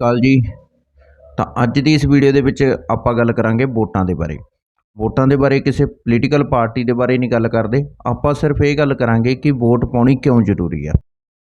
ਕਾਲ ਜੀ। ਤਾਂ ਅੱਜ ਦੀ ਇਸ ਵੀਡੀਓ ਦੇ ਵਿੱਚ ਆਪਾਂ ਗੱਲ ਕਰਾਂਗੇ ਵੋਟਾਂ ਦੇ ਬਾਰੇ। ਵੋਟਾਂ ਦੇ ਬਾਰੇ ਕਿਸੇ ਪੋਲੀਟੀਕਲ ਪਾਰਟੀ ਦੇ ਬਾਰੇ ਨਹੀਂ ਗੱਲ ਕਰਦੇ। ਆਪਾਂ ਸਿਰਫ ਇਹ ਗੱਲ ਕਰਾਂਗੇ ਕਿ ਵੋਟ ਪਾਉਣੀ ਕਿਉਂ ਜ਼ਰੂਰੀ ਆ।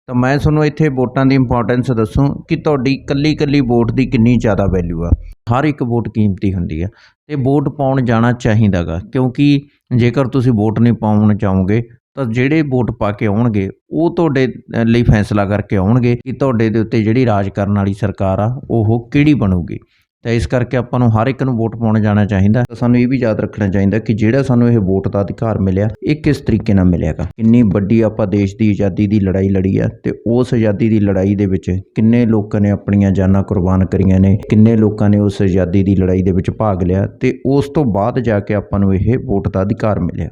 ਤਾਂ ਮੈਂ ਤੁਹਾਨੂੰ ਇੱਥੇ ਵੋਟਾਂ ਦੀ ਇੰਪੋਰਟੈਂਸ ਦੱਸੂ ਕਿ ਤੁਹਾਡੀ ਕੱਲੀ ਕੱਲੀ ਵੋਟ ਦੀ ਕਿੰਨੀ ਜ਼ਿਆਦਾ ਵੈਲਿਊ ਆ। ਹਰ ਇੱਕ ਵੋਟ ਕੀਮਤੀ ਹੁੰਦੀ ਆ। ਤੇ ਵੋਟ ਪਾਉਣ ਜਾਣਾ ਚਾਹੀਦਾਗਾ, ਕਿਉਂਕਿ ਜੇਕਰ ਤੁਸੀਂ ਵੋਟ ਨਹੀਂ ਪਾਉਣ ਚਾਹੋਗੇ ਤਾਂ ਜਿਹੜੇ ਵੋਟ ਪਾ ਕੇ ਆਉਣਗੇ, ਉਹ ਤੁਹਾਡੇ ਲਈ ਫੈਸਲਾ ਕਰਕੇ ਆਉਣਗੇ ਕਿ ਤੁਹਾਡੇ ਦੇ ਉੱਤੇ ਜਿਹੜੀ ਰਾਜ ਕਰਨ ਵਾਲੀ ਸਰਕਾਰ ਆ, ਉਹ ਕਿਹੜੀ ਬਣੂਗੀ। ਤਾਂ ਇਸ ਕਰਕੇ ਆਪਾਂ ਨੂੰ ਹਰ ਇੱਕ ਨੂੰ ਵੋਟ ਪਾਉਣ ਜਾਣਾ ਚਾਹੀਦਾ। ਤਾਂ ਸਾਨੂੰ ਇਹ ਵੀ ਯਾਦ ਰੱਖਣਾ ਚਾਹੀਦਾ ਕਿ ਜਿਹੜਾ ਸਾਨੂੰ ਇਹ ਵੋਟ ਦਾ ਅਧਿਕਾਰ ਮਿਲਿਆ, ਇਹ ਕਿਸ ਤਰੀਕੇ ਨਾਲ ਮਿਲਿਆਗਾ? ਕਿੰਨੀ ਵੱਡੀ ਆਪਾਂ ਦੇਸ਼ ਦੀ ਆਜ਼ਾਦੀ ਦੀ ਲੜਾਈ ਲੜੀ ਆ ਤੇ ਉਸ ਆਜ਼ਾਦੀ ਦੀ ਲੜਾਈ ਦੇ ਵਿੱਚ ਕਿੰਨੇ ਲੋਕਾਂ ਨੇ ਆਪਣੀਆਂ ਜਾਨਾਂ ਕੁਰਬਾਨ ਕਰੀਆਂ ਨੇ, ਕਿੰਨੇ ਲੋਕਾਂ ਨੇ ਉਸ ਆਜ਼ਾਦੀ ਦੀ ਲੜਾਈ ਦੇ ਵਿੱਚ ਭਾਗ ਲਿਆ ਤੇ ਉਸ ਤੋਂ ਬਾਅਦ ਜਾ ਕੇ ਆਪਾਂ ਨੂੰ ਇਹ ਵੋਟ ਦਾ ਅਧਿਕਾਰ ਮਿਲਿਆ।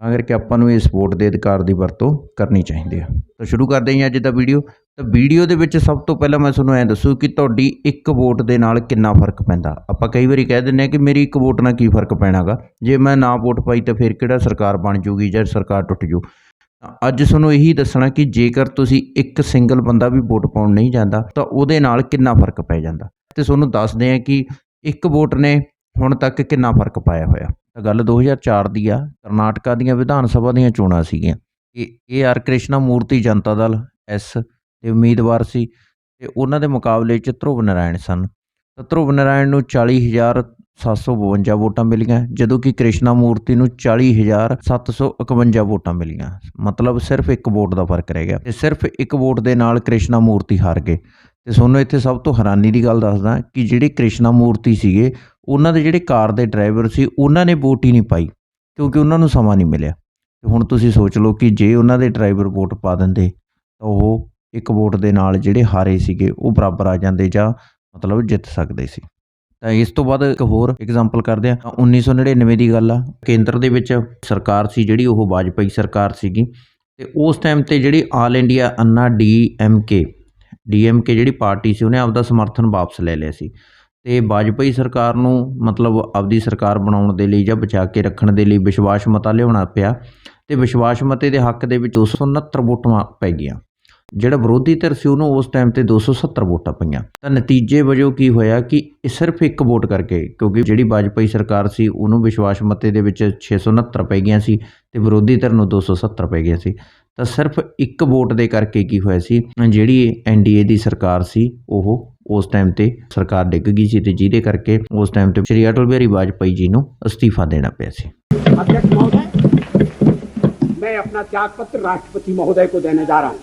ਤਾਂ ਕਰਕੇ ਆਪਾਂ ਨੂੰ ਇਸ ਵੋਟ ਦੇ ਅਧਿਕਾਰ ਦੀ ਵਰਤੋਂ ਕਰਨੀ ਚਾਹੀਦੀ ਹੈ ਤਾਂ ਸ਼ੁਰੂ ਕਰਦੇ ਹਾਂ ਅੱਜ ਦਾ ਵੀਡੀਓ ਤਾਂ ਵੀਡੀਓ ਦੇ ਵਿੱਚ ਸਭ ਤੋਂ ਪਹਿਲਾਂ ਮੈਂ ਤੁਹਾਨੂੰ ਐਂ ਦੱਸੂ ਕਿ ਤੁਹਾਡੀ ਇੱਕ ਵੋਟ ਦੇ ਨਾਲ ਕਿੰਨਾ ਫ਼ਰਕ ਪੈਂਦਾ। ਆਪਾਂ ਕਈ ਵਾਰੀ ਕਹਿ ਦਿੰਦੇ ਹਾਂ ਕਿ ਮੇਰੀ ਇੱਕ ਵੋਟ ਨਾਲ ਕੀ ਫ਼ਰਕ ਪੈਣਾਗਾ? ਜੇ ਮੈਂ ਨਾ ਵੋਟ ਪਾਈ ਤਾਂ ਫਿਰ ਕਿਹੜਾ ਸਰਕਾਰ ਬਣ ਜੂਗੀ ਜਾਂ ਸਰਕਾਰ ਟੁੱਟ ਜੂ? ਤਾਂ ਅੱਜ ਤੁਹਾਨੂੰ ਇਹੀ ਦੱਸਣਾ ਕਿ ਜੇਕਰ ਤੁਸੀਂ ਇੱਕ ਸਿੰਗਲ ਬੰਦਾ ਵੀ ਵੋਟ ਪਾਉਣ ਨਹੀਂ ਜਾਂਦਾ, ਤਾਂ ਉਹਦੇ ਨਾਲ ਕਿੰਨਾ ਫ਼ਰਕ ਪੈ ਜਾਂਦਾ? ਤੇ ਤੁਹਾਨੂੰ ਦੱਸਦੇ ਆ ਕਿ ਇੱਕ ਵੋਟ ਨੇ ਹੁਣ ਤੱਕ ਕਿੰਨਾ ਫ਼ਰਕ ਪਾਇਆ ਹੋਇਆ। ਗੱਲ 2004 ਦੀ ਆ, ਕਰਨਾਟਕਾ ਦੀਆਂ ਵਿਧਾਨ ਸਭਾ ਦੀਆਂ ਚੋਣਾਂ ਸੀਗੀਆਂ। ਇਹ ਇਹ ਆਰ ਕ੍ਰਿਸ਼ਨਾ ਮੂਰਤੀ ਜਨਤਾ ਦਲ, ਐਸ ਦੇ ਉਮੀਦਵਾਰ ਸੀ ਤੇ ਉਹਨਾਂ ਦੇ ਮੁਕਾਬਲੇ 'ਚ ਧਰੁਵ ਨਾਰਾਇਣ ਸਨ। ਤਾਂ ਧਰੁਵ ਨਾਰਾਇਣ ਨੂੰ 40752 ਵੋਟਾਂ ਮਿਲੀਆਂ, ਜਦੋਂ ਕਿ ਕ੍ਰਿਸ਼ਨਾ ਮੂਰਤੀ ਨੂੰ 40751 ਵੋਟਾਂ ਮਿਲੀਆਂ। ਮਤਲਬ ਸਿਰਫ ਇੱਕ ਵੋਟ ਦਾ ਫ਼ਰਕ ਰਹਿ ਗਿਆ ਤੇ ਸਿਰਫ ਇੱਕ ਵੋਟ ਦੇ ਨਾਲ ਕ੍ਰਿਸ਼ਨਾ ਮੂਰਤੀ ਹਾਰ ਗਏ। ਤੇ ਤੁਹਾਨੂੰ ਇੱਥੇ ਸਭ ਤੋਂ ਹੈਰਾਨੀ ਦੀ ਗੱਲ ਦੱਸਦਾ ਕਿ ਜਿਹੜੇ ਕ੍ਰਿਸ਼ਨਾ ਮੂਰਤੀ ਸੀਗੇ ਉਹਨਾਂ ਦੇ ਜਿਹੜੇ ਕਾਰ ਦੇ ਡਰਾਈਵਰ ਸੀ, ਉਹਨਾਂ ਨੇ ਵੋਟ ਹੀ ਨਹੀਂ ਪਾਈ, ਕਿਉਂਕਿ ਉਹਨਾਂ ਨੂੰ ਸਮਾਂ ਨਹੀਂ ਮਿਲਿਆ। ਤੇ ਹੁਣ ਤੁਸੀਂ ਸੋਚ ਲਓ ਕਿ ਜੇ ਉਹਨਾਂ ਦੇ ਡਰਾਈਵਰ ਵੋਟ ਪਾ ਦਿੰਦੇ, ਤਾਂ ਉਹ ਇੱਕ ਵੋਟ ਦੇ ਨਾਲ ਜਿਹੜੇ ਹਾਰੇ ਸੀਗੇ, ਉਹ ਬਰਾਬਰ ਆ ਜਾਂਦੇ ਜਾਂ ਮਤਲਬ ਜਿੱਤ ਸਕਦੇ ਸੀ। ਤਾਂ ਇਸ ਤੋਂ ਬਾਅਦ ਇੱਕ ਹੋਰ ਐਗਜ਼ਾਮਪਲ ਕਰਦੇ ਆ 1999 ਦੀ ਗੱਲ ਆ। ਕੇਂਦਰ ਦੇ ਵਿੱਚ ਸਰਕਾਰ ਸੀ ਜਿਹੜੀ, ਉਹ ਵਾਜਪਾਈ ਸਰਕਾਰ ਸੀਗੀ। ਤੇ ਉਸ ਟਾਈਮ ਤੇ ਜਿਹੜੀ all India Anna D M K, D DMK K ਜਿਹੜੀ ਪਾਰਟੀ ਸੀ, ਉਹਨੇ ਆਪਦਾ ਸਮਰਥਨ ਵਾਪਸ ਲੈ ਲਿਆ ਸੀ। ਅਤੇ ਵਾਜਪਾਈ ਸਰਕਾਰ ਨੂੰ ਮਤਲਬ ਆਪਦੀ ਸਰਕਾਰ ਬਣਾਉਣ ਦੇ ਲਈ ਜਾਂ ਬਚਾ ਕੇ ਰੱਖਣ ਦੇ ਲਈ ਵਿਸ਼ਵਾਸ ਮਤਾ ਲਿਆਉਣਾ ਪਿਆ ਅਤੇ ਵਿਸ਼ਵਾਸ ਮਤੇ ਦੇ ਹੱਕ ਦੇ ਵਿੱਚ 269 ਵੋਟਾਂ ਪੈ ਗਈਆਂ। ਜਿਹੜਾ ਵਿਰੋਧੀ ਧਿਰ ਸੀ ਉਹਨੂੰ ਉਸ ਟਾਈਮ ਤੇ 270 ਵੋਟਾਂ ਪਈਆਂ। ਤਾਂ ਨਤੀਜੇ ਵਜੋਂ ਕੀ ਹੋਇਆ ਕਿ ਇਹ ਸਿਰਫ ਇੱਕ ਵੋਟ ਕਰਕੇ ਕਿਉਂਕਿ ਜਿਹੜੀ ਵਾਜਪਾਈ ਸਰਕਾਰ ਸੀ ਉਹਨੂੰ ਵਿਸ਼ਵਾਸ ਮਤੇ ਦੇ ਵਿੱਚ 669 ਪੈ ਗਈਆਂ ਸੀ ਤੇ ਵਿਰੋਧੀ ਧਿਰ ਨੂੰ 270 ਪੈ ਗਈਆਂ ਸੀ। ਤਾਂ ਸਿਰਫ ਇੱਕ ਵੋਟ ਦੇ ਕਰਕੇ ਕੀ ਹੋਇਆ ਸੀ ਜਿਹੜੀ ਐਨਡੀਏ ਦੀ ਸਰਕਾਰ ਸੀ ਉਹ ਉਸ ਟਾਈਮ ਤੇ ਸਰਕਾਰ ਡਿੱਗ ਗਈ ਸੀ ਤੇ ਜਿਹਦੇ ਕਰਕੇ ਉਸ ਟਾਈਮ ਤੇ ਸ਼੍ਰੀ ਅਟਲ ਬਿਹਾਰੀ ਵਾਜਪਾਈ ਜੀ ਨੂੰ ਅਸਤੀਫਾ ਦੇਣਾ ਪਿਆ ਸੀ अध्यक्ष महोदय मैं अपना त्याग पत्र राष्ट्रपति महोदय को देने जा रहा हूँ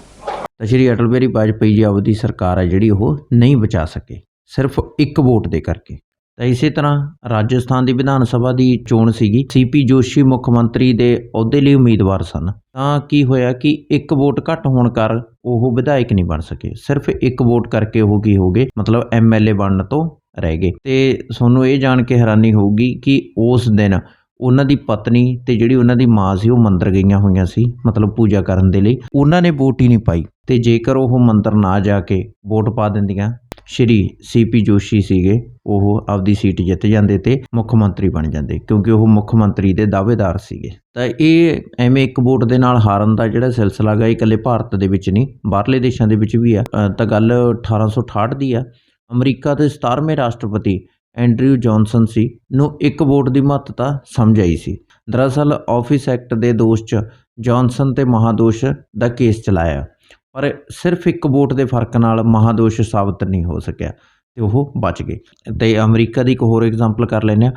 ਤਾਂ ਸ਼੍ਰੀ ਅਟਲ ਬਿਹਾਰੀ ਵਾਜਪਾਈ ਜੀ ਆਪਦੀ ਸਰਕਾਰ ਹੈ ਜਿਹੜੀ ਉਹ ਨਹੀਂ ਬਚਾ ਸਕੇ ਸਿਰਫ ਇੱਕ ਵੋਟ ਦੇ ਕਰਕੇ ਤਾਂ ਇਸੇ ਤਰ੍ਹਾਂ ਰਾਜਸਥਾਨ ਦੀ ਵਿਧਾਨ ਸਭਾ ਦੀ ਚੋਣ ਸੀਗੀ। ਸੀਪੀ ਜੋਸ਼ੀ ਮੁੱਖ ਮੰਤਰੀ ਦੇ ਅਹੁਦੇ ਲਈ ਉਮੀਦਵਾਰ ਸਨ। ਤਾਂ ਕੀ ਹੋਇਆ ਕਿ ਇੱਕ ਵੋਟ ਘੱਟ ਹੋਣ ਕਰ ਉਹ ਵਿਧਾਇਕ ਨਹੀਂ ਬਣ ਸਕੇ। ਸਿਰਫ ਇੱਕ ਵੋਟ ਕਰਕੇ ਉਹ ਕੀ ਹੋ ਗਏ? ਮਤਲਬ ਐਮਐਲਏ ਬਣਨ ਤੋਂ ਰਹਿ ਗਏ। ਤੇ ਤੁਹਾਨੂੰ ਇਹ ਜਾਣ ਕੇ ਹੈਰਾਨੀ ਹੋਊਗੀ ਕਿ ਉਸ ਦਿਨ ਉਹਨਾਂ ਦੀ ਪਤਨੀ ਤੇ ਜਿਹੜੀ ਉਹਨਾਂ ਦੀ ਮਾਂ ਸੀ, ਉਹ ਮੰਦਰ ਗਈਆਂ ਹੋਈਆਂ ਸੀ, ਮਤਲਬ ਪੂਜਾ ਕਰਨ ਦੇ ਲਈ। ਉਹਨਾਂ ਨੇ ਵੋਟ ਹੀ ਨਹੀਂ ਪਾਈ। ਤੇ ਜੇਕਰ ਉਹ ਮੰਦਰ ਨਾ ਜਾ ਕੇ ਵੋਟ ਪਾ ਦਿੰਦੀਆਂ ਸ਼੍ਰੀ ਸੀਪੀ ਜੋਸ਼ੀ ਸੀਗੇ, ਉਹ ਆਪਦੀ ਸੀਟ ਜਿੱਤ ਜਾਂਦੇ ਤੇ ਮੁੱਖ ਮੰਤਰੀ ਬਣ ਜਾਂਦੇ, ਕਿਉਂਕਿ ਉਹ ਮੁੱਖ ਮੰਤਰੀ ਦੇ ਦਾਅਵੇਦਾਰ ਸੀਗੇ। ਤਾਂ ਇਹ ਐਵੇਂ ਇੱਕ ਵੋਟ ਦੇ ਨਾਲ ਹਾਰਨ ਦਾ ਜਿਹੜਾ ਸਿਲਸਿਲਾ ਗਾ, ਇਹ ਇਕੱਲੇ ਭਾਰਤ ਦੇ ਵਿੱਚ ਨਹੀਂ, ਬਾਹਰਲੇ ਦੇਸ਼ਾਂ ਦੇ ਵਿੱਚ ਵੀ ਆ। ਤਾਂ ਗੱਲ 1868 ਦੀ ਆ। ਅਮਰੀਕਾ ਦੇ 17ਵੇਂ ਰਾਸ਼ਟਰਪਤੀ ਐਂਡਰਿਊ ਜੌਨਸਨ ਸੀ, ਨੂੰ ਇੱਕ ਵੋਟ ਦੀ ਮਹੱਤਤਾ ਸਮਝ ਆਈ ਸੀ। ਦਰਅਸਲ, ਆਫਿਸ ਐਕਟ ਦੇ ਦੋਸ਼ 'ਚ ਜੌਨਸਨ ਤੇ ਮਹਾਦੋਸ਼ ਦਾ ਕੇਸ ਚਲਾਇਆ। ਪਰ ਸਿਰਫ ਇੱਕ ਵੋਟ ਦੇ ਫ਼ਰਕ ਨਾਲ ਮਹਾਦੋਸ਼ ਸਾਬਤ ਨਹੀਂ ਹੋ ਸਕਿਆ ਤੇ ਉਹ ਬਚ ਗਏ। ਤੇ ਅਮਰੀਕਾ ਦੀ ਇੱਕ ਹੋਰ ਐਗਜ਼ਾਮਪਲ ਕਰ ਲੈਂਦੇ ਆ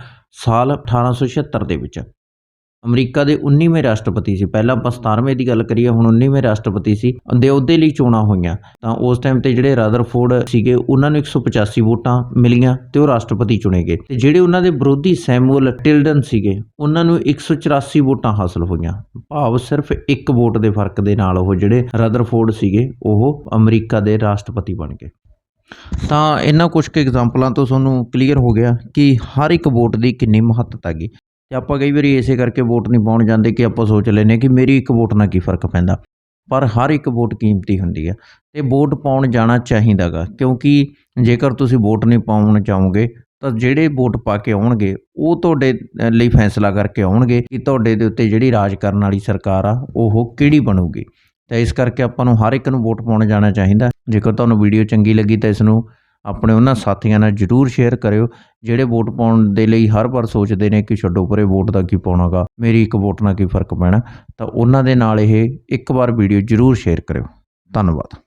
ਸਾਲ 1876 ਦੇ ਵਿੱਚ ਅਮਰੀਕਾ ਦੇ 19ਵੇਂ ਰਾਸ਼ਟਰਪਤੀ ਸੀ। ਪਹਿਲਾਂ ਆਪਾਂ 17ਵੇਂ ਦੀ ਗੱਲ ਕਰੀਏ, ਹੁਣ 19ਵੇਂ ਰਾਸ਼ਟਰਪਤੀ ਸੀ। ਦੇ ਅਹੁਦੇ ਲਈ ਚੋਣਾਂ ਹੋਈਆਂ। ਤਾਂ ਉਸ ਟਾਈਮ ਤੇ ਜਿਹੜੇ ਰਾਦਰਫੋਰਡ ਸੀਗੇ, ਉਹਨਾਂ ਨੂੰ 185 ਵੋਟਾਂ ਮਿਲੀਆਂ ਤੇ ਉਹ ਰਾਸ਼ਟਰਪਤੀ ਚੁਣੇ ਗਏ। ਤੇ ਜਿਹੜੇ ਉਹਨਾਂ ਦੇ ਵਿਰੋਧੀ ਸੈਮੂਅਲ ਟਿਲਡਨ ਸੀਗੇ, ਉਹਨਾਂ ਨੂੰ 184 ਵੋਟਾਂ ਹਾਸਲ ਹੋਈਆਂ। ਭਾਵ ਸਿਰਫ ਇੱਕ ਵੋਟ ਦੇ ਫ਼ਰਕ ਦੇ ਨਾਲ ਉਹ ਜਿਹੜੇ ਰਾਦਰਫੋਰਡ ਸੀਗੇ, ਉਹ ਅਮਰੀਕਾ ਦੇ ਰਾਸ਼ਟਰਪਤੀ ਬਣ ਗਏ। ਤਾਂ ਇਹਨਾਂ ਕੁਝ ਕੁ ਐਗਜ਼ਾਮਪਲਾਂ ਤੋਂ ਤੁਹਾਨੂੰ ਕਲੀਅਰ ਹੋ ਗਿਆ ਕਿ ਹਰ ਇੱਕ ਵੋਟ ਦੀ ਕਿੰਨੀ ਮਹੱਤਤਾ ਹੈਗੀ। ਅਤੇ ਆਪਾਂ ਕਈ ਵਾਰੀ ਇਸੇ ਕਰਕੇ ਵੋਟ ਨਹੀਂ ਪਾਉਣ ਜਾਂਦੇ ਕਿ ਆਪਾਂ ਸੋਚ ਲੈਨੇ ਕਿ ਮੇਰੀ ਇੱਕ ਵੋਟ ਨਾਲ ਕੀ ਫ਼ਰਕ ਪੈਂਦਾ। ਪਰ ਹਰ ਇੱਕ ਵੋਟ ਕੀਮਤੀ ਹੁੰਦੀ ਹੈ ਅਤੇ ਵੋਟ ਪਾਉਣ ਜਾਣਾ ਚਾਹੀਦਾ ਗਾ ਕਿਉਂਕਿ ਜੇਕਰ ਤੁਸੀਂ ਵੋਟ ਨਹੀਂ ਪਾਉਣ ਚਾਹੋਗੇ ਤਾਂ ਜਿਹੜੇ ਵੋਟ ਪਾ ਕੇ ਆਉਣਗੇ, ਉਹ ਤੁਹਾਡੇ ਲਈ ਫੈਸਲਾ ਕਰਕੇ ਆਉਣਗੇ ਕਿ ਤੁਹਾਡੇ ਦੇ ਉੱਤੇ ਜਿਹੜੀ ਰਾਜ ਕਰਨ ਵਾਲੀ ਸਰਕਾਰ ਆ, ਉਹ ਕਿਹੜੀ ਬਣੂਗੀ। ਤਾਂ ਇਸ ਕਰਕੇ ਆਪਾਂ ਨੂੰ ਹਰ ਇੱਕ ਨੂੰ ਵੋਟ ਪਾਉਣ ਜਾਣਾ ਚਾਹੀਦਾ। ਜੇਕਰ ਤੁਹਾਨੂੰ ਵੀਡੀਓ ਚੰਗੀ ਲੱਗੀ ਤਾਂ ਇਸ ਨੂੰ ਆਪਣੇ ਉਹਨਾਂ ਸਾਥੀਆਂ ਨਾਲ ਜਰੂਰ ਸ਼ੇਅਰ ਕਰਿਓ, ਜਿਹੜੇ ਵੋਟ ਪਾਉਣ ਦੇ ਲਈ ਹਰ ਵਾਰ ਸੋਚਦੇ ਨੇ ਕਿ ਛੱਡੋ ਪਰੇ ਵੋਟ ਦਾ ਕੀ ਪਾਉਣਾਗਾ ਮੇਰੀ ਇੱਕ ਵੋਟ ਨਾਲ ਕੀ ਫ਼ਰਕ ਪੈਣਾ, ਤਾਂ ਉਹਨਾਂ ਦੇ ਨਾਲ ਇਹ ਇੱਕ ਵਾਰ ਵੀਡੀਓ ਜਰੂਰ ਸ਼ੇਅਰ ਕਰਿਓ। ਧੰਨਵਾਦ।